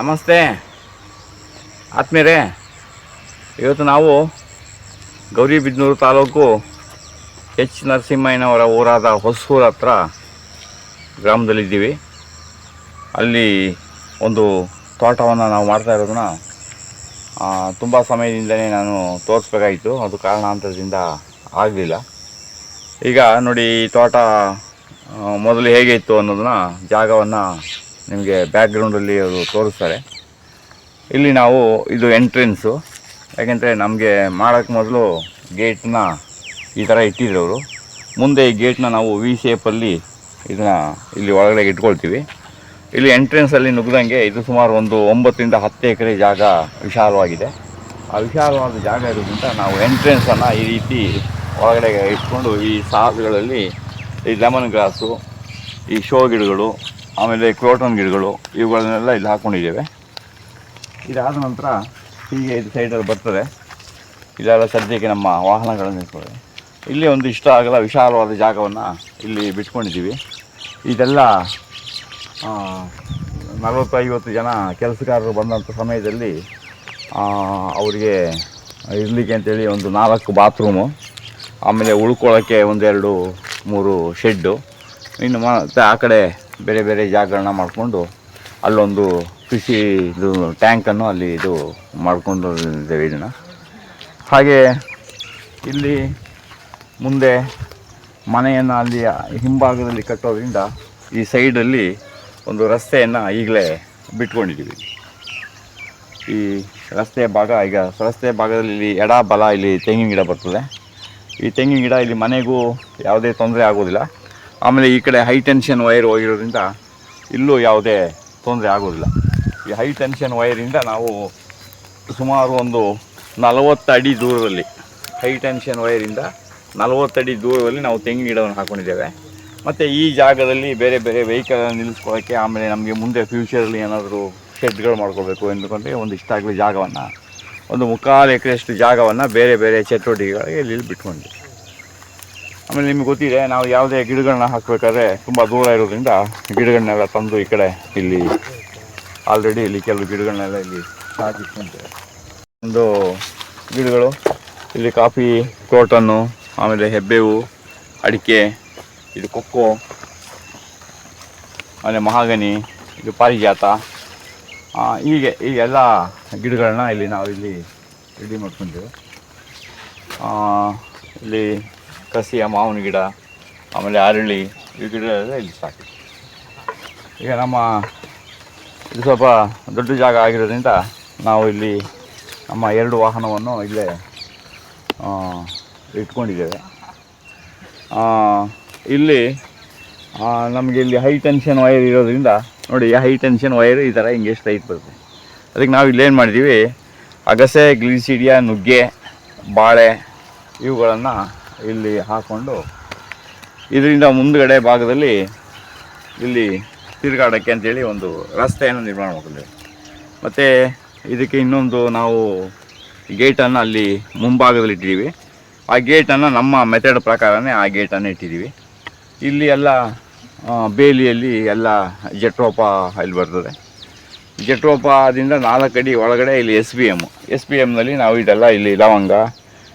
ನಮಸ್ತೆ. ಆತ್ಮೀಯರೇ, ಇವತ್ತು ನಾವು ಗೌರಿಬಿದನೂರು ತಾಲೂಕು ಎಚ್ ನರಸಿಂಹಯ್ಯನವರ ಊರಾದ ಹೊಸೂರ ಹತ್ರ ಗ್ರಾಮದಲ್ಲಿದ್ದೀವಿ. ಅಲ್ಲಿ ಒಂದು ತೋಟವನ್ನು ನಾವು ಮಾಡ್ತಾ ಇರೋದನ್ನ ತುಂಬ ಸಮಯದಿಂದಲೇ ನಾನು ತೋರಿಸ್ಬೇಕಾಯಿತು. ಅದು ಕಾರಣಾಂತರದಿಂದ ಆಗಲಿಲ್ಲ. ಈಗ ನೋಡಿ ತೋಟ ಮೊದಲು ಹೇಗೆ ಇತ್ತು ಅನ್ನೋದನ್ನ, ಜಾಗವನ್ನು ನಿಮಗೆ ಬ್ಯಾಕ್ಗ್ರೌಂಡಲ್ಲಿ ಅವರು ತೋರಿಸ್ತಾರೆ. ಇಲ್ಲಿ ನಾವು ಇದು ಎಂಟ್ರೆನ್ಸು ಯಾಕೆಂದರೆ ನಮಗೆ ಮಾಡೋಕ್ಕೆ ಮೊದಲು ಗೇಟ್ನ ಈ ಥರ ಇಟ್ಟಿದ್ರು ಅವರು. ಮುಂದೆ ಈ ಗೇಟ್ನ ನಾವು ವಿ ಶೇಪಲ್ಲಿ ಇದನ್ನ ಇಲ್ಲಿ ಒಳಗಡೆ ಇಟ್ಕೊಳ್ತೀವಿ. ಇಲ್ಲಿ ಎಂಟ್ರೆನ್ಸಲ್ಲಿ ನುಗ್ದಂಗೆ ಇದು ಸುಮಾರು ಒಂದು ಒಂಬತ್ತರಿಂದ ಹತ್ತು ಎಕರೆ ಜಾಗ ವಿಶಾಲವಾಗಿದೆ. ಆ ವಿಶಾಲವಾದ ಜಾಗ ಇರೋದ್ರಿಂದ ನಾವು ಎಂಟ್ರೆನ್ಸನ್ನು ಈ ರೀತಿ ಒಳಗಡೆ ಇಟ್ಕೊಂಡು ಈ ಸಾಲುಗಳಲ್ಲಿ ಈ ಲೆಮನ್ ಗ್ರಾಸು ಈ ಶೋ ಗಿಡಗಳು ಆಮೇಲೆ ಕ್ರೋಟನ್ ಗಿಡಗಳು ಇವುಗಳನ್ನೆಲ್ಲ ಇಲ್ಲಿ ಹಾಕ್ಕೊಂಡಿದ್ದೇವೆ ಇದಾದ ನಂತರ ಹೀಗೆ ಇದು ಸೈಡಲ್ಲಿ ಬರ್ತದೆ. ಇಲ್ಲೆಲ್ಲ ಸದ್ಯಕ್ಕೆ ನಮ್ಮ ವಾಹನಗಳನ್ನು ಇರ್ತದೆ ಇಲ್ಲಿ ಒಂದು ಇಷ್ಟ ಆಗಲ್ಲ, ವಿಶಾಲವಾದ ಜಾಗವನ್ನು ಇಲ್ಲಿ ಬಿಟ್ಕೊಂಡಿದ್ದೀವಿ. ಇದೆಲ್ಲ ನಲವತ್ತೈವತ್ತು ಜನ ಕೆಲಸಗಾರರು ಬಂದಂಥ ಸಮಯದಲ್ಲಿ ಅವರಿಗೆ ಇರಲಿಕ್ಕೆ ಅಂತೇಳಿ ಒಂದು ನಾಲ್ಕು ಬಾತ್ರೂಮು, ಆಮೇಲೆ ಉಳ್ಕೊಳ್ಳೋಕ್ಕೆ ಒಂದೆರಡು ಮೂರು ಶೆಡ್ಡು. ಇನ್ನು ಮತ್ತೆ ಆ ಕಡೆ ಬೇರೆ ಬೇರೆ ಜಾಗರಣ ಮಾಡಿಕೊಂಡು ಅಲ್ಲೊಂದು ಕೃಷಿ ಇದು ಟ್ಯಾಂಕನ್ನು ಅಲ್ಲಿ ಇದು ಮಾಡಿಕೊಂಡು ಇದನ್ನು. ಹಾಗೆ ಇಲ್ಲಿ ಮುಂದೆ ಮನೆಯನ್ನು ಅಲ್ಲಿ ಹಿಂಭಾಗದಲ್ಲಿ ಕಟ್ಟೋದ್ರಿಂದ ಈ ಸೈಡಲ್ಲಿ ಒಂದು ರಸ್ತೆಯನ್ನು ಈಗಲೇ ಬಿಟ್ಕೊಂಡಿದ್ದೀವಿ. ಈ ರಸ್ತೆಯ ಭಾಗ, ಈಗ ರಸ್ತೆಯ ಭಾಗದಲ್ಲಿ ಇಲ್ಲಿ ಎಡ ಬಲ ಇಲ್ಲಿ ತೆಂಗಿನ ಗಿಡ ಬರ್ತದೆ. ಈ ತೆಂಗಿನ ಗಿಡ ಇಲ್ಲಿ ಮನೆಗೂ ಯಾವುದೇ ತೊಂದರೆ ಆಗೋದಿಲ್ಲ. ಆಮೇಲೆ ಈ ಕಡೆ ಹೈ ಟೆನ್ಷನ್ ವೈರ್ ಹೋಗಿರೋದ್ರಿಂದ ಇಲ್ಲೂ ಯಾವುದೇ ತೊಂದರೆ ಆಗೋದಿಲ್ಲ. ಈ ಹೈ ಟೆನ್ಷನ್ ವೈರಿಂದ ನಾವು ಸುಮಾರು ಒಂದು ನಲವತ್ತು ಅಡಿ ದೂರದಲ್ಲಿ ಹೈ ಟೆನ್ಷನ್ ವೈರಿಂದ ನಲವತ್ತು ಅಡಿ ದೂರದಲ್ಲಿ ನಾವು ತೆಂಗಿನ ಗಿಡವನ್ನು ಹಾಕ್ಕೊಂಡಿದ್ದೇವೆ ಮತ್ತು ಈ ಜಾಗದಲ್ಲಿ ಬೇರೆ ಬೇರೆ ವೆಹಿಕಲ್ ನಿಲ್ಲಿಸ್ಕೊಳ್ಳೋಕ್ಕೆ ಆಮೇಲೆ ನಮಗೆ ಮುಂದೆ ಫ್ಯೂಚರಲ್ಲಿ ಏನಾದರೂ ಶೆಡ್ಗಳು ಮಾಡ್ಕೋಬೇಕು ಎಂದುಕೊಂಡ್ರೆ ಒಂದು ಇಷ್ಟಾಗಲಿ ಜಾಗವನ್ನು, ಒಂದು ಮುಕ್ಕಾಲು ಎಕರೆಯಷ್ಟು ಜಾಗವನ್ನು ಬೇರೆ ಬೇರೆ ಚಟುವಟಿಕೆಗಳಿಗೆ ಇಲ್ಲಿ ಬಿಟ್ಕೊಂಡ್ವಿ ಆಮೇಲೆ ನಿಮ್ಗೆ ಗೊತ್ತಿದೆ ನಾವು ಯಾವುದೇ ಗಿಡಗಳನ್ನ ಹಾಕಬೇಕಾದ್ರೆ ತುಂಬ ದೂರ ಇರೋದ್ರಿಂದ ಗಿಡಗಳನ್ನೆಲ್ಲ ತಂದು ಈ ಕಡೆ ಇಲ್ಲಿ ಆಲ್ರೆಡಿ ಇಲ್ಲಿ ಕೆಲವು ಗಿಡಗಳನ್ನೆಲ್ಲ ಇಲ್ಲಿ ಹಾಕಿಟ್ಕೊಂಡೆ ಒಂದು ಗಿಡಗಳು ಇಲ್ಲಿ ಕಾಫಿ ಕೋಟನ್ನು ಆಮೇಲೆ ಹೆಬ್ಬೇವು ಅಡಿಕೆ ಇದು ಕೊಕ್ಕೋ ಆಮೇಲೆ ಮಹಾಗನಿ ಇದು ಪಾರಿಜಾತ. ಹೀಗೆ ಈ ಎಲ್ಲ ಗಿಡಗಳನ್ನ ಇಲ್ಲಿ ನಾವು ಇಲ್ಲಿ ರೆಡಿ ಮಾಡ್ಕೊಂತೀವಿ ಆ, ಇಲ್ಲಿ ಕಸಿಯ ಮಾವಿನ ಗಿಡ, ಆಮೇಲೆ ಅರಳಿ, ಈ ಗಿಡ ಎಲ್ಲ ಇಲ್ಲಿ ಸಾಕು. ಈಗ ನಮ್ಮ ಇದು ಸ್ವಲ್ಪ ದೊಡ್ಡ ಜಾಗ ಆಗಿರೋದ್ರಿಂದ ನಾವು ಇಲ್ಲಿ ನಮ್ಮ ಎರಡು ವಾಹನವನ್ನು ಇಲ್ಲೇ ಇಟ್ಕೊಂಡಿದ್ದೇವೆ. ಇಲ್ಲಿ ನಮಗೆ ಇಲ್ಲಿ ಹೈ ಟೆನ್ಷನ್ ವೈರ್ ಇರೋದ್ರಿಂದ, ನೋಡಿ ಹೈ ಟೆನ್ಷನ್ ವೈರ್ ಈ ಥರ ಹಿಂಗೆ ಸ್ಟ್ರೈಟ್ ಬರುತ್ತೆ. ಅದಕ್ಕೆ ನಾವು ಇಲ್ಲೇನು ಮಾಡಿದ್ದೀವಿ, ಅಗಸೆ, ಗ್ಲೀಸಿಡಿಯ, ನುಗ್ಗೆ, ಬಾಳೆ, ಇವುಗಳನ್ನು ಇಲ್ಲಿ ಹಾಕ್ಕೊಂಡು ಇದರಿಂದ ಮುಂದುಗಡೆ ಭಾಗದಲ್ಲಿ ಇಲ್ಲಿ ತಿರುಗಾಡೋಕ್ಕೆ ಅಂತೇಳಿ ಒಂದು ರಸ್ತೆಯನ್ನು ನಿರ್ಮಾಣ ಮಾಡ್ಕೊಂಡಿದ್ದೇವೆ ಮತ್ತು ಇದಕ್ಕೆ ಇನ್ನೊಂದು ನಾವು ಗೇಟನ್ನು ಅಲ್ಲಿ ಮುಂಭಾಗದಲ್ಲಿ ಇಟ್ಟಿದ್ದೀವಿ. ಆ ಗೇಟನ್ನು ನಮ್ಮ ಮೆಥಡ್ ಪ್ರಕಾರನೇ ಆ ಗೇಟನ್ನು ಇಟ್ಟಿದ್ದೀವಿ. ಇಲ್ಲಿ ಎಲ್ಲ ಬೇಲಿಯಲ್ಲಿ ಎಲ್ಲ ಜಟ್ರೋಪ ಇಲ್ಲಿ ಬರ್ತದೆ. ಜಟ್ರೋಪದಿಂದ ನಾಲ್ಕು ಅಡಿ ಒಳಗಡೆ ಇಲ್ಲಿ S B M S B ಎಮ್ನಲ್ಲಿ ನಾವು ಇದೆಲ್ಲ ಇಲ್ಲಿ ಲವಂಗ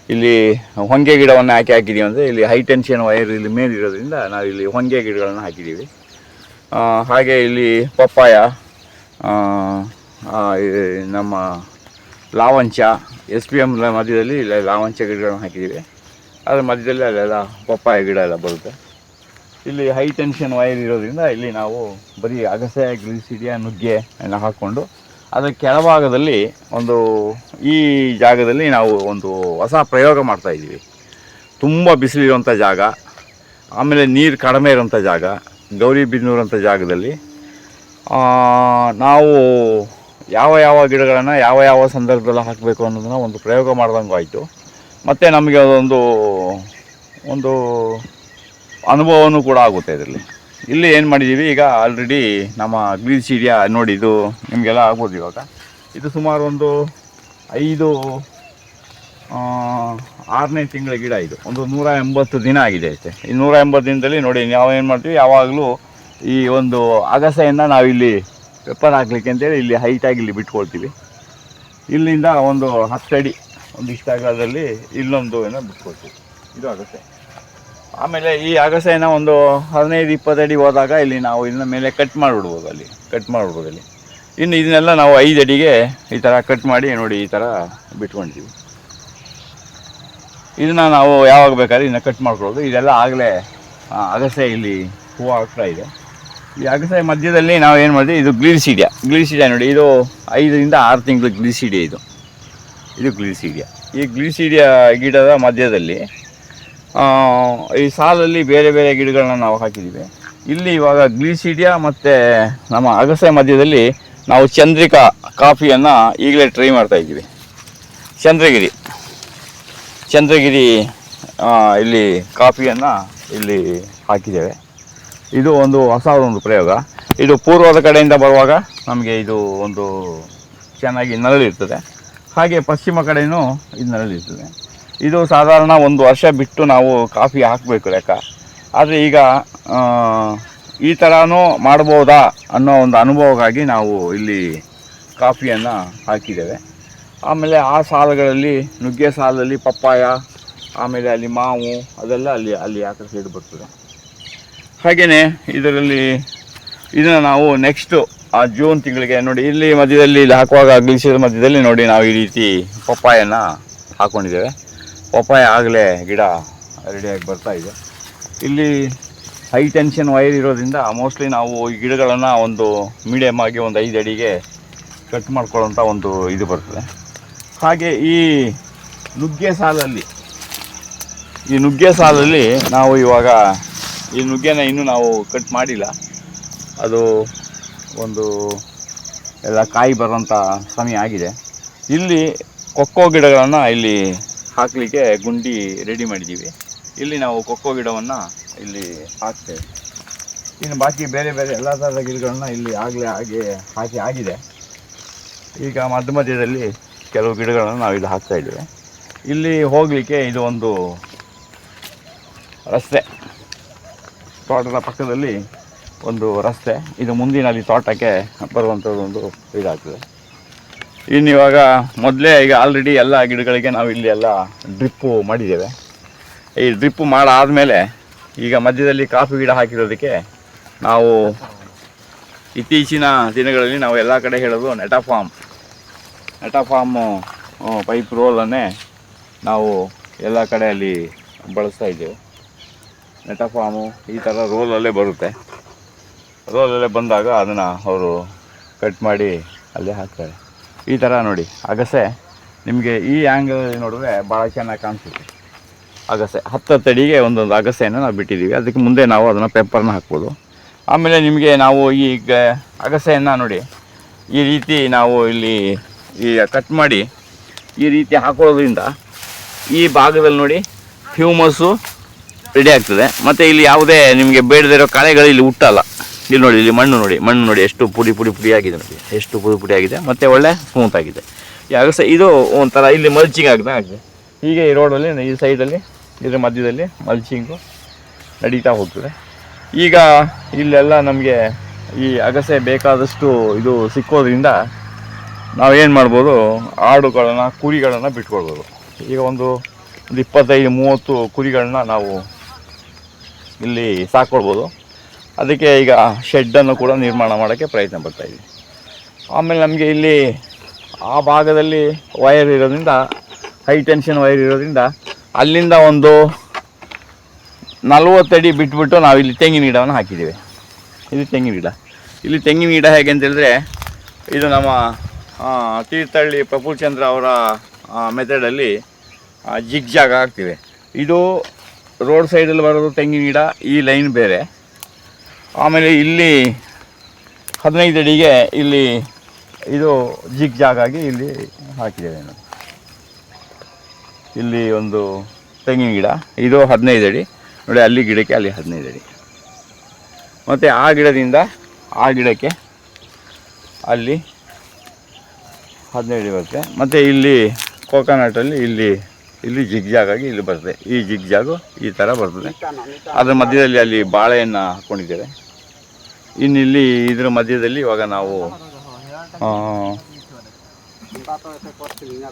ಇಲ್ಲಿ ಹೊಂಗೆ ಗಿಡವನ್ನು ಹಾಕಿ ಹಾಕಿದ್ದೀವಿ ಅಂದರೆ ಇಲ್ಲಿ ಹೈ ಟೆನ್ಷನ್ ವೈರ್ ಇಲ್ಲಿ ಮೇಲಿರೋದ್ರಿಂದ ನಾವು ಇಲ್ಲಿ ಹೊಂಗೆ ಗಿಡಗಳನ್ನು ಹಾಕಿದ್ದೀವಿ. ಹಾಗೆ ಇಲ್ಲಿ ಪಪ್ಪಾಯ ನಮ್ಮ ಲಾವಂಚ ಎಸ್ ಪಿ ಎಂ ಮಧ್ಯದಲ್ಲಿ ಇಲ್ಲ ಲಾವಂಚ ಗಿಡಗಳನ್ನು ಹಾಕಿದ್ದೀವಿ. ಅದರ ಮಧ್ಯದಲ್ಲಿ ಅಲ್ಲೆಲ್ಲ ಪಪ್ಪಾಯ ಗಿಡ ಎಲ್ಲ ಬರುತ್ತೆ. ಇಲ್ಲಿ ಹೈ ಟೆನ್ಷನ್ ವೈರ್ ಇರೋದ್ರಿಂದ ಇಲ್ಲಿ ನಾವು ಬರೀ ಅಗಸೆ ಗ್ರೀಸಿಡಿಯ ನುಗ್ಗೆ ಎಲ್ಲ ಹಾಕ್ಕೊಂಡು ಅದರ ಕೆಳಭಾಗದಲ್ಲಿ ಒಂದು, ಈ ಜಾಗದಲ್ಲಿ ನಾವು ಒಂದು ಹೊಸ ಪ್ರಯೋಗ ಮಾಡ್ತಾ ಇದ್ದೀವಿ. ತುಂಬ ಬಿಸಿಲಿರುವಂಥ ಜಾಗ, ಆಮೇಲೆ ನೀರು ಕಡಿಮೆ ಇರೋಂಥ ಜಾಗ ಗೌರಿಬಿದನೂರು ಅಂತ ಜಾಗದಲ್ಲಿ. ನಾವು ಯಾವ ಯಾವ ಗಿಡಗಳನ್ನು ಯಾವ ಯಾವ ಸಂದರ್ಭದಲ್ಲಿ ಹಾಕಬೇಕು ಅನ್ನೋದನ್ನು ಒಂದು ಪ್ರಯೋಗ ಮಾಡ್ದಂಗೂ ಆಯಿತು. ಮತ್ತು ನಮಗೆ ಅದೊಂದು, ಒಂದು ಅನುಭವವೂ ಕೂಡ ಆಗುತ್ತೆ ಇದರಲ್ಲಿ. ಇಲ್ಲಿ ಏನು ಮಾಡಿದ್ದೀವಿ ಈಗ ಆಲ್ರೆಡಿ ನಮ್ಮ ಗ್ಲೀಸಿಡಿಯಾ ನೋಡಿ ಇದು ನಿಮಗೆಲ್ಲ ಆಗ್ಬೋದು ಇವಾಗ. ಇದು ಸುಮಾರು ಒಂದು ಐದು ಆರನೇ ತಿಂಗಳ ಗಿಡ ಇದು. ಒಂದು ನೂರ ಎಂಬತ್ತು ದಿನ ಆಗಿದೆ ಅಷ್ಟೇ ಈ ನೂರ ಎಂಬತ್ತು ದಿನದಲ್ಲಿ ನೋಡಿ ನಾವು ಏನು ಮಾಡ್ತೀವಿ, ಯಾವಾಗಲೂ ಈ ಒಂದು ಅಗಸೆಯನ್ನು ನಾವಿಲ್ಲಿ ಪೆಪ್ಪರ್ ಹಾಕ್ಲಿಕ್ಕೆ ಅಂತೇಳಿ ಇಲ್ಲಿ ಹೈಟಾಗಿ ಇಲ್ಲಿ ಬಿಟ್ಕೊಳ್ತೀವಿ. ಇಲ್ಲಿಂದ ಒಂದು ಹತ್ತು ಅಡಿ ಒಂದು ಇಷ್ಟಾಗದಲ್ಲಿ ಇಲ್ಲೊಂದು ಏನೋ ಬಿಟ್ಕೊಳ್ತೀವಿ. ಇದು ಅಗಸೆ. ಆಮೇಲೆ ಈ ಅಗಸೆನ ಒಂದು ಹದಿನೈದು, ಇಪ್ಪತ್ತು ಅಡಿ ಹೋದಾಗ ಇಲ್ಲಿ ನಾವು ಇದನ್ನ ಮೇಲೆ ಕಟ್ ಮಾಡಿಬಿಡ್ಬೋದು ಅಲ್ಲಿ. ಕಟ್ ಮಾಡಿಬಿಡ್ಬೋದು ಅಲ್ಲಿ. ಇನ್ನು ಇದನ್ನೆಲ್ಲ ನಾವು ಐದು ಅಡಿಗೆ ಈ ಥರ ಕಟ್ ಮಾಡಿ ನೋಡಿ ಈ ಥರ ಬಿಟ್ಕೊಂಡಿದ್ದೀವಿ ಇದನ್ನ ನಾವು ಯಾವಾಗ ಬೇಕಾದ್ರೆ ಇದನ್ನ ಕಟ್ ಮಾಡ್ಕೊಳ್ಳೋದು ಇದೆಲ್ಲ ಆಗಲೇ ಅಗಸೆ ಇಲ್ಲಿ ಹೂವು ಆಗ್ತಾ ಇದೆ. ಈ ಅಗಸೆ ಮಧ್ಯದಲ್ಲಿ ನಾವು ಏನು ಮಾಡಿದ್ವಿ? ಇದು ಗ್ಲೀಸಿಡಿಯಾ ಗ್ಲೀಸಿಡಿಯಾ ನೋಡಿ, ಇದು ಐದರಿಂದ ಆರು ತಿಂಗಳು ಗ್ಲೀಸಿಡಿಯಾ ಇದು. ಇದು ಗ್ಲೀಸಿಡಿಯಾ ಈ ಗ್ಲೀಸಿಡಿಯಾ ಗಿಡದ ಮಧ್ಯದಲ್ಲಿ ಈ ಸಾಲಲ್ಲಿ ಬೇರೆ ಬೇರೆ ಗಿಡಗಳನ್ನ ನಾವು ಹಾಕಿದ್ದೀವಿ. ಇಲ್ಲಿ ಇವಾಗ ಗ್ಲೀಸಿಡಿಯಾ ಮತ್ತು ನಮ್ಮ ಅಗಸೆ ಮಧ್ಯದಲ್ಲಿ ನಾವು ಚಂದ್ರಿಕಾ ಕಾಫಿಯನ್ನು ಈಗಲೇ ಟ್ರೈ ಮಾಡ್ತಾ ಇದ್ದೀವಿ. ಚಂದ್ರಗಿರಿ. ಚಂದ್ರಗಿರಿ ಇಲ್ಲಿ ಕಾಫಿಯನ್ನು ಇಲ್ಲಿ ಹಾಕಿದ್ದೇವೆ. ಇದು ಒಂದು ಹೊಸ ಒಂದು ಪ್ರಯೋಗ. ಇದು ಪೂರ್ವದ ಕಡೆಯಿಂದ ಬರುವಾಗ ನಮಗೆ ಇದು ಒಂದು ಚೆನ್ನಾಗಿ ನರಳಿರ್ತದೆ. ಹಾಗೆ ಪಶ್ಚಿಮ ಕಡೆಯೂ ಇದು ನರಳಿರ್ತದೆ. ಇದು ಸಾಧಾರಣ ಒಂದು ವರ್ಷ ಬಿಟ್ಟು ನಾವು ಕಾಫಿ ಹಾಕಬೇಕು ಲೆಕ್ಕ. ಆದರೆ ಈಗ ಈ ಥರನೂ ಮಾಡ್ಬೋದಾ ಅನ್ನೋ ಒಂದು ಅನುಭವಕ್ಕಾಗಿ ನಾವು ಇಲ್ಲಿ ಕಾಫಿಯನ್ನು ಹಾಕಿದ್ದೇವೆ. ಆಮೇಲೆ ಆ ಸಾಲುಗಳಲ್ಲಿ, ನುಗ್ಗೆ ಸಾಲಲ್ಲಿ ಪಪ್ಪಾಯ, ಆಮೇಲೆ ಅಲ್ಲಿ ಮಾವು, ಅದೆಲ್ಲ ಅಲ್ಲಿ ಅಲ್ಲಿ ಆ ಸೈಡ್ ಬರ್ತದೆ. ಹಾಗೆಯೇ ಇದರಲ್ಲಿ ಇದನ್ನು ನಾವು ನೆಕ್ಸ್ಟು ಆ ಜೂನ್ ತಿಂಗಳಿಗೆ ನೋಡಿ, ಇಲ್ಲಿ ಮಧ್ಯದಲ್ಲಿ, ಇಲ್ಲಿ ಹಾಕುವಾಗ ಗ್ಲೀಸಿದ ಮಧ್ಯದಲ್ಲಿ ನೋಡಿ ನಾವು ಈ ರೀತಿ ಪಪ್ಪಾಯನ್ನು ಹಾಕ್ಕೊಂಡಿದ್ದೇವೆ ಪಪ್ಪಾಯ ಆಗಲೇ ಗಿಡ ರೆಡಿಯಾಗಿ ಬರ್ತಾ ಇದೆ. ಇಲ್ಲಿ ಹೈ ಟೆನ್ಷನ್ ವೈರ್ ಇರೋದ್ರಿಂದ ಮೋಸ್ಟ್ಲಿ ನಾವು ಈ ಗಿಡಗಳನ್ನು ಒಂದು ಮೀಡಿಯಮ್ ಆಗಿ ಒಂದು ಐದು ಅಡಿಗೆ ಕಟ್ ಮಾಡ್ಕೊಳ್ಳೋಂಥ ಒಂದು ಇದು ಬರ್ತದೆ. ಹಾಗೆ ಈ ನುಗ್ಗೆ ಸಾಲಲ್ಲಿ, ಈ ನುಗ್ಗೆ ಸಾಲಲ್ಲಿ ನಾವು ಇವಾಗ ಈ ನುಗ್ಗೆನ ಇನ್ನೂ ನಾವು ಕಟ್ ಮಾಡಿಲ್ಲ. ಅದು ಒಂದು ಎಲ್ಲ ಕಾಯಿ ಬರೋಂಥ ಸಮಯ ಆಗಿದೆ. ಇಲ್ಲಿ ಕೊಕ್ಕೋ ಗಿಡಗಳನ್ನು ಇಲ್ಲಿ ಹಾಕಲಿಕ್ಕೆ ಗುಂಡಿ ರೆಡಿ ಮಾಡಿದ್ದೀವಿ ಇಲ್ಲಿ ನಾವು ಕೊಕ್ಕೋ ಗಿಡವನ್ನು ಇಲ್ಲಿ ಹಾಕ್ತೇವೆ. ಇನ್ನು ಬಾಕಿ ಬೇರೆ ಬೇರೆ ಎಲ್ಲ ಥರದ ಗಿಡಗಳನ್ನ ಇಲ್ಲಿ ಆಗಲೇ ಹಾಗೆ ಹಾಕಿ ಆಗಿದೆ. ಈಗ ಮಧ್ಯ ಮಧ್ಯದಲ್ಲಿ ಕೆಲವು ಗಿಡಗಳನ್ನು ನಾವು ಇಲ್ಲಿ ಹಾಕ್ತಾ ಇದ್ದೇವೆ. ಇಲ್ಲಿ ಹೋಗಲಿಕ್ಕೆ ಇದು ಒಂದು ರಸ್ತೆ. ತೋಟದ ಪಕ್ಕದಲ್ಲಿ ಒಂದು ರಸ್ತೆ. ಇದು ಮುಂದಿನ ಅಲ್ಲಿ ತೋಟಕ್ಕೆ ಬರುವಂಥದ್ದು ಒಂದು ಇದಾಗ್ತದೆ ಇನ್ನು ಇವಾಗ ಮೊದಲೇ ಈಗ ಆಲ್ರೆಡಿ ಎಲ್ಲ ಗಿಡಗಳಿಗೆ ನಾವು ಇಲ್ಲಿ ಎಲ್ಲ ಡ್ರಿಪ್ಪು ಮಾಡಿದ್ದೇವೆ. ಈ ಡ್ರಿಪ್ಪು ಮಾಡಾದಮೇಲೆ ಈಗ ಮಧ್ಯದಲ್ಲಿ ಕಾಫಿ ಗಿಡ ಹಾಕಿರೋದಕ್ಕೆ ನಾವು ಇತ್ತೀಚಿನ ದಿನಗಳಲ್ಲಿ ನಾವು ಎಲ್ಲ ಕಡೆ ಹೇಳೋದು ನೆಟಾಫಾರ್ಮ್ ನೆಟಾಫಾರ್ಮು ಪೈಪ್ ರೋಲನ್ನೇ ನಾವು ಎಲ್ಲ ಕಡೆಯಲ್ಲಿ ಬಳಸ್ತಾ ಇದ್ದೇವೆ. ನೆಟಾಫಾರ್ಮು ಈ ಥರ ರೋಲಲ್ಲೇ ಬರುತ್ತೆ. ರೋಲಲ್ಲೇ ಬಂದಾಗ ಅದನ್ನು ಅವರು ಕಟ್ ಮಾಡಿ ಅಲ್ಲೇ ಹಾಕ್ತಾರೆ. ಈ ಥರ ನೋಡಿ. ಅಗಸೆ, ನಿಮಗೆ ಈ ಆ್ಯಂಗಲ್ ನೋಡಿದ್ರೆ ಭಾಳ ಚೆನ್ನಾಗಿ ಕಾಣಿಸುತ್ತೆ. ಅಗಸೆ, ಹತ್ತತ್ತು ಅಡಿಗೆ ಒಂದೊಂದು ಅಗಸೆಯನ್ನು ನಾವು ಬಿಟ್ಟಿದ್ದೀವಿ. ಅದಕ್ಕೆ ಮುಂದೆ ನಾವು ಅದನ್ನು ಪೇಪರ್ನ ಹಾಕ್ಬೋದು. ಆಮೇಲೆ ನಿಮಗೆ ನಾವು ಈ ಅಗಸೆಯನ್ನು ನೋಡಿ. ಈ ರೀತಿ ನಾವು ಇಲ್ಲಿ ಈ ಕಟ್ ಮಾಡಿ ಈ ರೀತಿ ಹಾಕೊಳ್ಳೋದ್ರಿಂದ ಈ ಭಾಗದಲ್ಲಿ ನೋಡಿ ಹ್ಯೂಮಸ್ಸು ರೆಡಿ ಆಗ್ತದೆ. ಮತ್ತು ಇಲ್ಲಿ ಯಾವುದೇ ನಿಮಗೆ ಬೇಡದಿರೋ ಕಳೆಗಳು ಇಲ್ಲಿ ಹುಟ್ಟಲ್ಲ. ಇಲ್ಲಿ ನೋಡಿ, ಇಲ್ಲಿ ಮಣ್ಣು ನೋಡಿ ಮಣ್ಣು ನೋಡಿ ಎಷ್ಟು ಪುಡಿ ಪುಡಿ ಪುಡಿ ಆಗಿದೆ ನೋಡಿ. ಎಷ್ಟು ಪುಡಿ ಪುಡಿ ಆಗಿದೆ, ಮತ್ತು ಒಳ್ಳೆ ಸ್ಮೂತ್ ಆಗಿದೆ. ಈ ಸಹ ಇದು ಒಂಥರ ಇಲ್ಲಿ ಮಲ್ಚಿಂಗ್ ಆಗ್ತಾ ಆಗಿದೆ ಹೀಗೆ ಈ ರೋಡಲ್ಲಿ ಈ ಸೈಡಲ್ಲಿ ಇದ್ರ ಮಧ್ಯದಲ್ಲಿ ಮಲ್ಚಿಂಗು ನಡೀತಾ ಹೋಗ್ತದೆ. ಈಗ ಇಲ್ಲೆಲ್ಲ ನಮಗೆ ಈ ಅಗಸೆ ಬೇಕಾದಷ್ಟು ಇದು ಸಿಕ್ಕೋದ್ರಿಂದ ನಾವೇನು ಮಾಡ್ಬೋದು, ಆಡುಗಳನ್ನು, ಕುರಿಗಳನ್ನು ಬಿಟ್ಕೊಳ್ಬೋದು. ಈಗ ಒಂದು ಒಂದು ಇಪ್ಪತ್ತೈದು, ಮೂವತ್ತು ಕುರಿಗಳನ್ನ ನಾವು ಇಲ್ಲಿ ಸಾಕೊಳ್ಬೋದು ಅದಕ್ಕೆ ಈಗ ಶೆಡ್ಡನ್ನು ಕೂಡ ನಿರ್ಮಾಣ ಮಾಡೋಕ್ಕೆ ಪ್ರಯತ್ನ ಪಡ್ತಾ ಇದ್ದೀವಿ ಆಮೇಲೆ ನಮಗೆ ಇಲ್ಲಿ ಆ ಭಾಗದಲ್ಲಿ ವೈರ್ ಇರೋದ್ರಿಂದ ಹೈ ಟೆನ್ಷನ್ ವೈರ್ ಇರೋದ್ರಿಂದ ಅಲ್ಲಿಂದ ಒಂದು ನಲ್ವತ್ತಡಿ ಬಿಟ್ಬಿಟ್ಟು ನಾವು ಇಲ್ಲಿ ತೆಂಗಿನ ಗಿಡವನ್ನು ಹಾಕಿದ್ದೀವಿ. ಇಲ್ಲಿ ತೆಂಗಿನ ಗಿಡ. ಇಲ್ಲಿ ತೆಂಗಿನ ಗಿಡ ಹೇಗೆ ಅಂತ ಹೇಳಿದ್ರೆ, ಇದು ನಮ್ಮ ತೀರ್ಥಹಳ್ಳಿ ಪ್ರಫುಲ್ ಚಂದ್ರ ಅವರ ಮೆಥಡಲ್ಲಿ ಜಿಗ್ ಜಾಗ ಹಾಕ್ತೀವಿ. ಇದು ರೋಡ್ ಸೈಡಲ್ಲಿ ಬರೋದು ತೆಂಗಿನ ಗಿಡ, ಈ ಲೈನ್ ಬೇರೆ. ಆಮೇಲೆ ಇಲ್ಲಿ ಹದಿನೈದು ಅಡಿಗೆ ಇಲ್ಲಿ ಇದು ಜಿಗ್ ಜಾಗ್ ಆಗಿ ಇಲ್ಲಿ ಹಾಕಿದ್ದೇವೆ ನಾನು ಇಲ್ಲಿ ಒಂದು ತೆಂಗಿನ ಗಿಡ, ಇದು ಹದಿನೈದು ಅಡಿ. ನೋಡಿ, ಅಲ್ಲಿ ಗಿಡಕ್ಕೆ ಅಲ್ಲಿ ಹದಿನೈದು ಅಡಿ. ಮತ್ತು ಆ ಗಿಡದಿಂದ ಆ ಗಿಡಕ್ಕೆ ಅಲ್ಲಿ ಹದಿನೈದು ಬರುತ್ತೆ. ಮತ್ತು ಇಲ್ಲಿ ಕೋಕೋನಟಲ್ಲಿ ಇಲ್ಲಿ ಇಲ್ಲಿ ಜಿಗ್ ಜಾಗ್ ಆಗಿ ಇಲ್ಲಿ ಬರ್ತದೆ. ಈ ಜಿಗ್ ಜಾಗು ಈ ಥರ ಬರ್ತದೆ. ಅದರ ಮಧ್ಯದಲ್ಲಿ ಅಲ್ಲಿ ಬಾಳೆಯನ್ನು ಹಾಕ್ಕೊಂಡಿದ್ದೇವೆ ಇನ್ನಿಲ್ಲಿ ಇದರ ಮಧ್ಯದಲ್ಲಿ ಇವಾಗ ನಾವು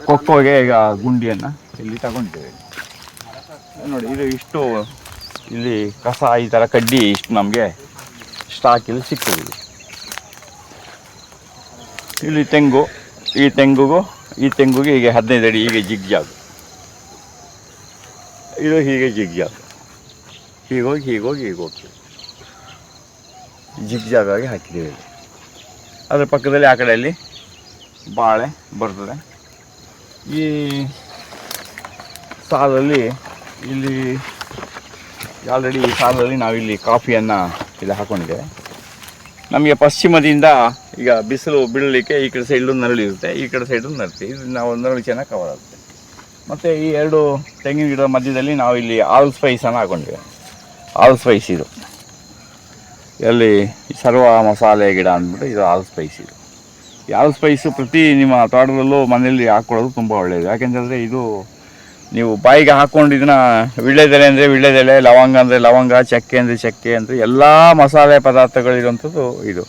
ಕೊಕ್ಕೋಗೆ ಈಗ ಗುಂಡಿಯನ್ನು ಇಲ್ಲಿ ತಗೊಂಡಿದ್ದೇವೆ. ನೋಡಿ, ಇದು ಇಷ್ಟು ಇಲ್ಲಿ ಕಸ ಈ ಥರ ಕಡ್ಡಿ ಇಷ್ಟು ನಮಗೆ ಸ್ಟಾಕ್ ಇಲ್ಲಿ ಸಿಗ್ತದೆ ಇಲ್ಲಿ. ತೆಂಗು, ಈ ತೆಂಗುಗೂ, ಈ ತೆಂಗುಗೆ ಹೀಗೆ ಹದಿನೈದು ಅಡಿ ಹೀಗೆ ಜಿಗ್ಜಾಗು ಇದು ಹೀಗೆ ಜಿಗ್ಜಾಗು ಹೀಗೋಗಿ ಹೀಗೋಗಿ ಹೀಗೆ ಹೋಗ್ತೀವಿ ಜಿಗ್ಜಾಗ್ ಆಗಿ ಹಾಕಿದ್ದೀವಿ. ಅದರ ಪಕ್ಕದಲ್ಲಿ ಆ ಕಡೆಯಲ್ಲಿ ಬಾಳೆ ಬರ್ತದೆ. ಈ ಸಾಲಲ್ಲಿ ಇಲ್ಲಿ ಆಲ್ರೆಡಿ ಈ ಸಾಲಲ್ಲಿ ನಾವಿಲ್ಲಿ ಕಾಫಿಯನ್ನು ಇಲ್ಲಿ ಹಾಕ್ಕೊಂಡಿದ್ದೇವೆ ನಮಗೆ ಪಶ್ಚಿಮದಿಂದ ಈಗ ಬಿಸಿಲು ಬೀಳಲಿಕ್ಕೆ ಈ ಕಡೆ ಸೈಡ್ ನರಳು ಇರುತ್ತೆ. ಈ ಕಡೆ ಸೈಡು ನರ್ತಿ ಇದು ನಾವು ನರಳು ಚೆನ್ನಾಗಿ ಕವರ್ ಆಗುತ್ತೆ. ಮತ್ತು ಈ ಎರಡು ತೆಂಗಿನ ಗಿಡದ ಮಧ್ಯದಲ್ಲಿ ನಾವು ಇಲ್ಲಿ ಆಲ್ ಸ್ಪೈಸನ್ನು ಹಾಕೊಂಡಿದ್ದೇವೆ. ಆಲ್ ಸ್ಪೈಸ್ ಇದು. ಎಲ್ಲಿ ಸರ್ವ ಮಸಾಲೆ ಗಿಡ ಅಂದ್ಬಿಟ್ಟು ಇದು ಆಲ್ ಸ್ಪೈಸ್ ಇದು. ಈ ಆಲ್ ಸ್ಪೈಸು ಪ್ರತಿ ನಿಮ್ಮ ತೋಟದಲ್ಲೂ ಮನೆಯಲ್ಲಿ ಹಾಕ್ಕೊಳ್ಳೋದು ತುಂಬ ಒಳ್ಳೆಯದು ಯಾಕೆಂತಂದರೆ ಇದು ನೀವು ಬಾಯಿಗೆ ಹಾಕ್ಕೊಂಡು ಇದನ್ನ ವಿಳ್ಳೆದೆಲೆ ಅಂದರೆ ವಿಳ್ಳೆದೆಲೆ, ಲವಂಗ ಅಂದರೆ ಲವಂಗ, ಚಕ್ಕೆ ಅಂದರೆ ಚಕ್ಕೆ ಅಂದರೆ ಎಲ್ಲ ಮಸಾಲೆ ಪದಾರ್ಥಗಳಿರುವಂಥದ್ದು ಇದು.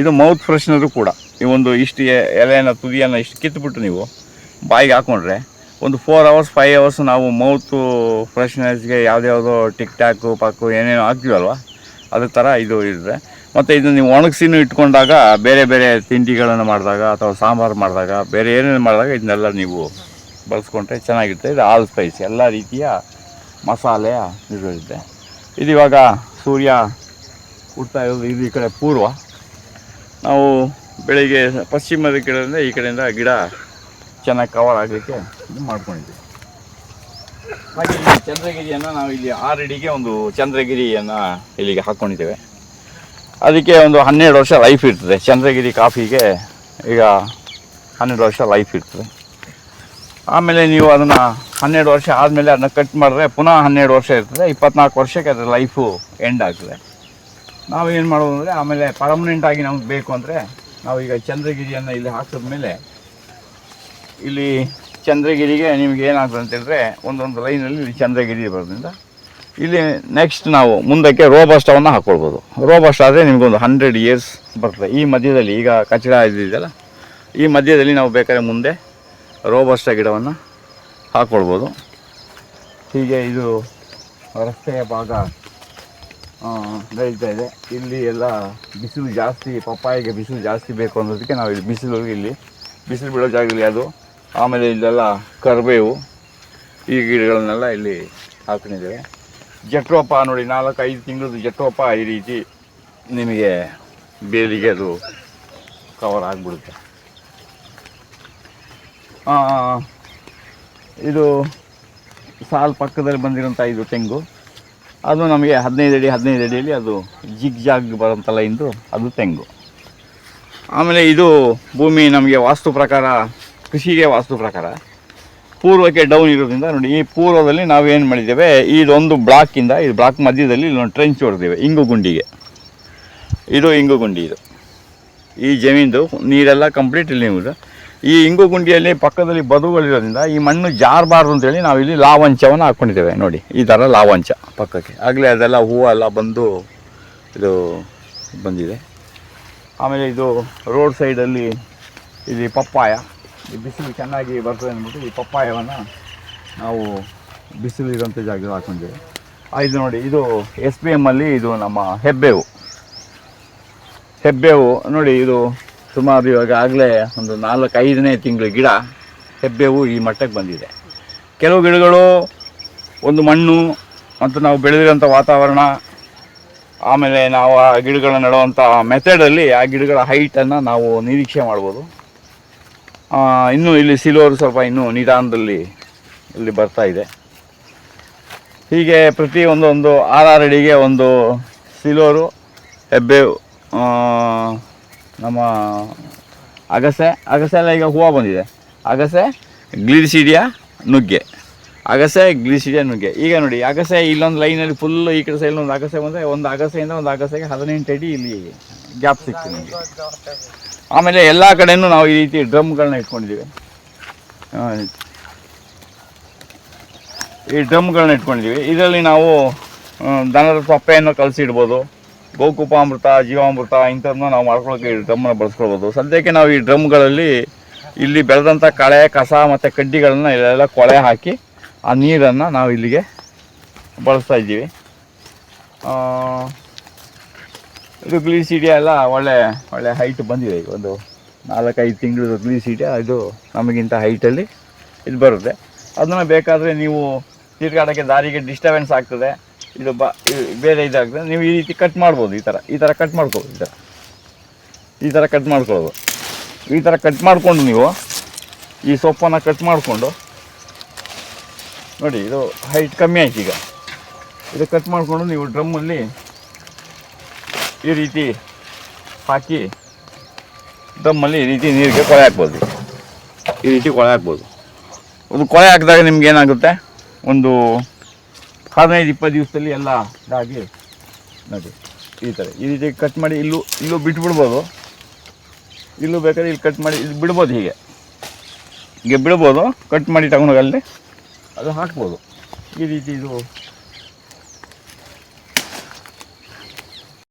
ಇದು ಮೌತ್ ಫ್ರೆಶ್ನರು ಕೂಡ. ಒಂದು ಇಷ್ಟು ಎಲೆಯನ್ನು, ತುದಿಯನ್ನು ಇಷ್ಟು ಕಿತ್ತುಬಿಟ್ಟು ನೀವು ಬಾಯಿಗೆ ಹಾಕ್ಕೊಂಡ್ರೆ ಒಂದು ಫೋರ್ ಅವರ್ಸ್ ಫೈವ್ ಅವರ್ಸ್ ನಾವು ಮೌತು ಫ್ರೆಶ್ನೆಸ್ಗೆ ಯಾವುದ್ಯಾವುದೋ ಟಿಕ್ ಟಾಕು ಪಾಕು ಏನೇನೋ ಹಾಕ್ತೀವಲ್ವ? ಅದ್ರ ಥರ ಇದು ಇರುತ್ತೆ ಮತ್ತು ಇದನ್ನು ನೀವು ಒಣಗಿಸಿನೂ ಇಟ್ಕೊಂಡಾಗ ಬೇರೆ ಬೇರೆ ತಿಂಡಿಗಳನ್ನು ಮಾಡಿದಾಗ ಅಥವಾ ಸಾಂಬಾರು ಮಾಡಿದಾಗ ಬೇರೆ ಏನೇನು ಮಾಡಿದಾಗ ಇದನ್ನೆಲ್ಲ ನೀವು ಬಳಸ್ಕೊಂಡ್ರೆ ಚೆನ್ನಾಗಿರುತ್ತೆ. ಇದು ಆಲ್ ಸ್ಪೈಸ್ ಎಲ್ಲ ರೀತಿಯ ಮಸಾಲೆಯ ಇರುತ್ತೆ. ಇದು ಇವಾಗ ಸೂರ್ಯ ಹುಡ್ತಾ ಇರೋದು ಇದು ಈ ಕಡೆ ಪೂರ್ವ. ನಾವು ಬೆಳಿಗ್ಗೆ ಪಶ್ಚಿಮದ ಕಡೆಯಿಂದ ಈ ಕಡೆಯಿಂದ ಗಿಡ ಚೆನ್ನಾಗಿ ಕವರ್ ಆಗಲಿಕ್ಕೆ ಇದು ಮಾಡ್ಕೊಂಡಿದ್ದೀವಿ. ಹಾಗೆ ಚಂದ್ರಗಿರಿಯನ್ನು ನಾವು ಇಲ್ಲಿ ಆರಡಿಗೆ ಒಂದು ಚಂದ್ರಗಿರಿಯನ್ನು ಇಲ್ಲಿಗೆ ಹಾಕ್ಕೊಂಡಿದ್ದೇವೆ ಅದಕ್ಕೆ ಒಂದು ಹನ್ನೆರಡು ವರ್ಷ ಲೈಫ್ ಇರ್ತದೆ. ಚಂದ್ರಗಿರಿ ಕಾಫಿಗೆ ಈಗ ಹನ್ನೆರಡು ವರ್ಷ ಲೈಫ್ ಇರ್ತದೆ. ಆಮೇಲೆ ನೀವು ಅದನ್ನು ಹನ್ನೆರಡು ವರ್ಷ ಆದಮೇಲೆ ಅದನ್ನ ಕಟ್ ಮಾಡಿದ್ರೆ ಪುನಃ ಹನ್ನೆರಡು ವರ್ಷ ಇರ್ತದೆ. ಇಪ್ಪತ್ನಾಲ್ಕು ವರ್ಷಕ್ಕೆ ಅದರ ಲೈಫು ಎಂಡ್ ಆಗ್ತದೆ. ಏನು ಮಾಡೋದು ಅಂದರೆ ಆಮೇಲೆ ಪರ್ಮನೆಂಟಾಗಿ ನಮ್ಗೆ ಬೇಕು ಅಂದರೆ ನಾವೀಗ ಚಂದ್ರಗಿರಿಯನ್ನು ಇಲ್ಲಿ ಹಾಕಿದ್ಮೇಲೆ ಇಲ್ಲಿ ಚಂದ್ರಗಿರಿಗೆ ನಿಮ್ಗೆ ಏನಾಗ್ತದೆ ಅಂತೇಳಿದ್ರೆ ಒಂದೊಂದು ಲೈನಲ್ಲಿ ಇಲ್ಲಿ ಚಂದ್ರಗಿರಿ ಬರೋದ್ರಿಂದ ಇಲ್ಲಿ ನೆಕ್ಸ್ಟ್ ನಾವು ಮುಂದಕ್ಕೆ ರೋಬಸ್ಟವನ್ನು ಹಾಕ್ಕೊಳ್ಬೋದು ರೋಬಸ್ಟ್ ಆದರೆ ನಿಮಗೊಂದು ಹಂಡ್ರೆಡ್ ಇಯರ್ಸ್ ಬರ್ತದೆ. ಈ ಮಧ್ಯದಲ್ಲಿ ಈಗ ಕಚಡ ಇದೆಯಲ್ಲ ಈ ಮಧ್ಯದಲ್ಲಿ ನಾವು ಬೇಕಾದ್ರೆ ಮುಂದೆ ರೋಬಸ್ಟ ಗಿಡವನ್ನು ಹಾಕ್ಕೊಳ್ಬೋದು ಹೀಗೆ ಇದು ರಸ್ತೆಯ ಭಾಗ ಬೆಳೀತಾ ಇದೆ. ಇಲ್ಲಿ ಎಲ್ಲ ಬಿಸಿಲು ಜಾಸ್ತಿ, ಪಪ್ಪಾಯಿಗೆ ಬಿಸಿಲು ಜಾಸ್ತಿ ಬೇಕು ಅನ್ನೋದಕ್ಕೆ ನಾವು ಇಲ್ಲಿ ಬಿಸಿಲು ಇಲ್ಲಿ, ಬಿಸಿಲು ಬೀಳೋ ಜಾಗದಲ್ಲಿ ಅದು ಆಮೇಲೆ ಇಲ್ಲೆಲ್ಲ ಕರಿಬೇವು, ಈ ಗಿಡಗಳನ್ನೆಲ್ಲ ಇಲ್ಲಿ ಹಾಕೊಂಡಿದ್ದೇವೆ ಜಟ್ರೋಪ ನೋಡಿ ನಾಲ್ಕು ಐದು ತಿಂಗಳದ್ದು ಜಟ್ರೋಪ ಈ ರೀತಿ ನಿಮಗೆ ಬೇಲಿಗೆ ಅದು ಕವರ್ ಆಗಿಬಿಡುತ್ತೆ. ಇದು ಸಾಲ್ ಪಕ್ಕದಲ್ಲಿ ಬಂದಿರೋಂಥ ಇದು ತೆಂಗು. ಅದು ನಮಗೆ ಹದಿನೈದು ಅಡಿ, ಹದಿನೈದು ಅಡಿಯಲ್ಲಿ ಅದು ಜಿಗ್ ಜಾಗ್ ಬರೋಂಥ ಲೈನ್ದು ಅದು ತೆಂಗು. ಆಮೇಲೆ ಇದು ಭೂಮಿ ನಮಗೆ ವಾಸ್ತು ಪ್ರಕಾರ ಕೃಷಿಗೆ ವಾಸ್ತು ಪ್ರಕಾರ ಪೂರ್ವಕ್ಕೆ ಡೌನ್ ಇರೋದ್ರಿಂದ ನೋಡಿ, ಈ ಪೂರ್ವದಲ್ಲಿ ನಾವು ಏನು ಮಾಡಿದ್ದೇವೆ, ಇದೊಂದು ಬ್ಲಾಕಿಂದ ಈ ಬ್ಲಾಕ್ ಮಧ್ಯದಲ್ಲಿ ಇಲ್ಲೊಂದು ಟ್ರೆಂಚ್ ಹೊಡೆದೇವೆ ಇಂಗು ಗುಂಡಿಗೆ. ಇದು ಇಂಗು ಗುಂಡಿ ಇದು. ಈ ಜಮೀನ್ದು ನೀರೆಲ್ಲ ಕಂಪ್ಲೀಟ್ ಇಲ್ಲಿ ಈ ಇಂಗು ಗುಂಡಿಯಲ್ಲಿ ಪಕ್ಕದಲ್ಲಿ ಬದುಗಳಿರೋದ್ರಿಂದ ಈ ಮಣ್ಣು ಜಾರಬಾರ್ದು ಅಂತೇಳಿ ನಾವು ಇಲ್ಲಿ ಲಾವಂಚವನ್ನು ಹಾಕ್ಕೊಂಡಿದ್ದೇವೆ ನೋಡಿ, ಈ ಥರ ಲಾವಂಚ ಪಕ್ಕಕ್ಕೆ. ಆಗಲೇ ಅದೆಲ್ಲ ಹೂವು ಎಲ್ಲ ಬಂದು ಇದು ಬಂದಿದೆ. ಆಮೇಲೆ ಇದು ರೋಡ್ ಸೈಡಲ್ಲಿ ಇಲ್ಲಿ ಪಪ್ಪಾಯ. ಈ ಬಿಸಿಲು ಚೆನ್ನಾಗಿ ಬರ್ತದೆ ಅಂದ್ಬಿಟ್ಟು ಈ ಪಪ್ಪಾಯವನ್ನು ನಾವು ಬಿಸಿಲು ಇರೋಂಥ ಜಾಗದಲ್ಲಿ ಆ, ಇದು ನೋಡಿ ಇದು ಎಸ್ ಪಿ ಎಮ್ಮಲ್ಲಿ ಇದು ನಮ್ಮ ಹೆಬ್ಬೇವು. ಹೆಬ್ಬೇವು ನೋಡಿ ಇದು ಸುಮಾರು ಇವಾಗ ಆಗಲೇ ಒಂದು ನಾಲ್ಕು ಐದನೇ ತಿಂಗಳು ಗಿಡ ಹೆಬ್ಬೇವು ಈ ಮಟ್ಟಕ್ಕೆ ಬಂದಿದೆ. ಕೆಲವು ಗಿಡಗಳು ಒಂದು ಮಣ್ಣು ಮತ್ತು ನಾವು ಬೆಳೆದಿರೋಂಥ ವಾತಾವರಣ ಆಮೇಲೆ ನಾವು ಆ ಗಿಡಗಳನ್ನ ನೆಡುವಂಥ ಮೆಥಡಲ್ಲಿ ಆ ಗಿಡಗಳ ಹೈಟನ್ನು ನಾವು ನಿರೀಕ್ಷೆ ಮಾಡ್ಬೋದು. ಇನ್ನು ಇಲ್ಲಿ ಸಿಲೋರು ಸ್ವಲ್ಪ ಇನ್ನೂ ನಿಧಾನದಲ್ಲಿ ಇಲ್ಲಿ ಬರ್ತಾ ಇದೆ. ಹೀಗೆ ಪ್ರತಿ ಒಂದೊಂದು ಆರಾರು ಅಡಿಗೆ ಒಂದು ಸಿಲೋರು, ಹೆಬ್ಬೆ ನಮ್ಮ ಅಗಸೆ ಅಗಸೆ ಎಲ್ಲ ಈಗ ಹೂವು ಬಂದಿದೆ. ಅಗಸೆ, ಗ್ಲಿಸಿಡಿಯಾ ನುಗ್ಗೆ. ಅಗಸೆ, ಗ್ಲಿಸಿಡಿಯಾ ನುಗ್ಗೆ. ಈಗ ನೋಡಿ, ಅಗಸೆ ಇಲ್ಲೊಂದು ಲೈನಲ್ಲಿ ಫುಲ್ಲು ಈ ಕಡೆ ಸೈಡ್ ಒಂದು ಅಗಸೆ ಬಂದರೆ ಒಂದು ಅಗಸೆಯಿಂದ ಒಂದು ಅಗಸೆಗೆ ಹದಿನೆಂಟು ಅಡಿ ಇಲ್ಲಿ ಗ್ಯಾಪ್ ಸಿಕ್ತು ನಿಮಗೆ. ಆಮೇಲೆ ಎಲ್ಲ ಕಡೆಯೂ ನಾವು ಈ ರೀತಿ ಡ್ರಮ್ಗಳನ್ನ ಇಟ್ಕೊಂಡಿದ್ದೀವಿ. ಈ ಡ್ರಮ್ಗಳನ್ನ ಇಟ್ಕೊಂಡಿದ್ದೀವಿ. ಇದರಲ್ಲಿ ನಾವು ದನದ ಸೊಪ್ಪೆಯನ್ನು ಕಲಸಿ ಇಡ್ಬೋದು. ಗೋಕುಪಾಮೃತ, ಜೀವಾಮೃತ, ಇಂಥದ್ದನ್ನ ನಾವು ಮಾಡ್ಕೊಳ್ಳೋಕೆ ಈ ಡ್ರಮ್ಮನ್ನ ಬಳಸ್ಕೊಳ್ಬೋದು. ಸದ್ಯಕ್ಕೆ ನಾವು ಈ ಡ್ರಮ್ಗಳಲ್ಲಿ ಇಲ್ಲಿ ಬೆಳೆದಂಥ ಕಳೆ, ಕಸ ಮತ್ತು ಕಡ್ಡಿಗಳನ್ನು ಇಲ್ಲೆಲ್ಲ ಕೊಳೆ ಹಾಕಿ ಆ ನೀರನ್ನು ನಾವು ಇಲ್ಲಿಗೆ ಬಳಸ್ತಾ ಇದ್ದೀವಿ. ಇದು ಗ್ಲೀಸಿಡಿಯಾ ಎಲ್ಲ ಒಳ್ಳೆ ಒಳ್ಳೆ ಹೈಟ್ ಬಂದಿದೆ ಈಗ ಒಂದು ನಾಲ್ಕೈದು ತಿಂಗಳು ಗ್ಲೀಸಿಡಿಯಾ ಇದು ನಮಗಿಂತ ಹೈಟಲ್ಲಿ ಇದು ಬರುತ್ತೆ. ಅದನ್ನು ಬೇಕಾದರೆ ನೀವು ತಿರ್ಗಾಡೋಕ್ಕೆ ದಾರಿಗೆ ಡಿಸ್ಟರ್ಬೆನ್ಸ್ ಆಗ್ತದೆ. ಇದು ಬ ಬೇರೆ ಇದಾಗ್ತದೆ. ನೀವು ಈ ರೀತಿ ಕಟ್ ಮಾಡ್ಬೋದು ಈ ಥರ ಈ ಥರ ಕಟ್ ಮಾಡ್ಕೊಬೋದು ಈ ಥರ ಈ ಥರ ಕಟ್ ಮಾಡ್ಕೊಳ್ಳೋದು. ಈ ಥರ ಕಟ್ ಮಾಡಿಕೊಂಡು ನೀವು ಈ ಸೊಪ್ಪನ್ನು ಕಟ್ ಮಾಡಿಕೊಂಡು, ನೋಡಿ ಇದು ಹೈಟ್ ಕಮ್ಮಿ ಆಯ್ತು ಈಗ. ಇದು ಕಟ್ ಮಾಡಿಕೊಂಡು ನೀವು ಡ್ರಮ್ಮಲ್ಲಿ ಈ ರೀತಿ ಹಾಕಿ ದಮ್ಮಲ್ಲಿ ಈ ರೀತಿ ನೀರಿಗೆ ಕೊಳೆ ಹಾಕ್ಬೋದು. ಈ ರೀತಿ ಕೊಳೆ ಹಾಕ್ಬೋದು. ಒಂದು ಕೊಳೆ ಹಾಕಿದಾಗ ನಿಮ್ಗೆ ಏನಾಗುತ್ತೆ? ಒಂದು ಹದಿನೈದು ಇಪ್ಪತ್ತು ದಿವಸದಲ್ಲಿ ಎಲ್ಲ ಇದಾಗಿ ನೋಡಿ. ಈ ಥರ. ಈ ರೀತಿ ಕಟ್ ಮಾಡಿ ಇಲ್ಲೂ ಇಲ್ಲೂ ಬಿಟ್ಬಿಡ್ಬೋದು. ಇಲ್ಲೂ ಬೇಕಾದ್ರೆ ಇಲ್ಲಿ ಕಟ್ ಮಾಡಿ ಇದು ಬಿಡ್ಬೋದು ಹೀಗೆ. ಹೀಗೆ ಬಿಡ್ಬೋದು ಕಟ್ ಮಾಡಿ ತಗೊಂಡೋಗಲ್ಲಿ ಅದು ಹಾಕ್ಬೋದು. ಈ ರೀತಿ ಇದು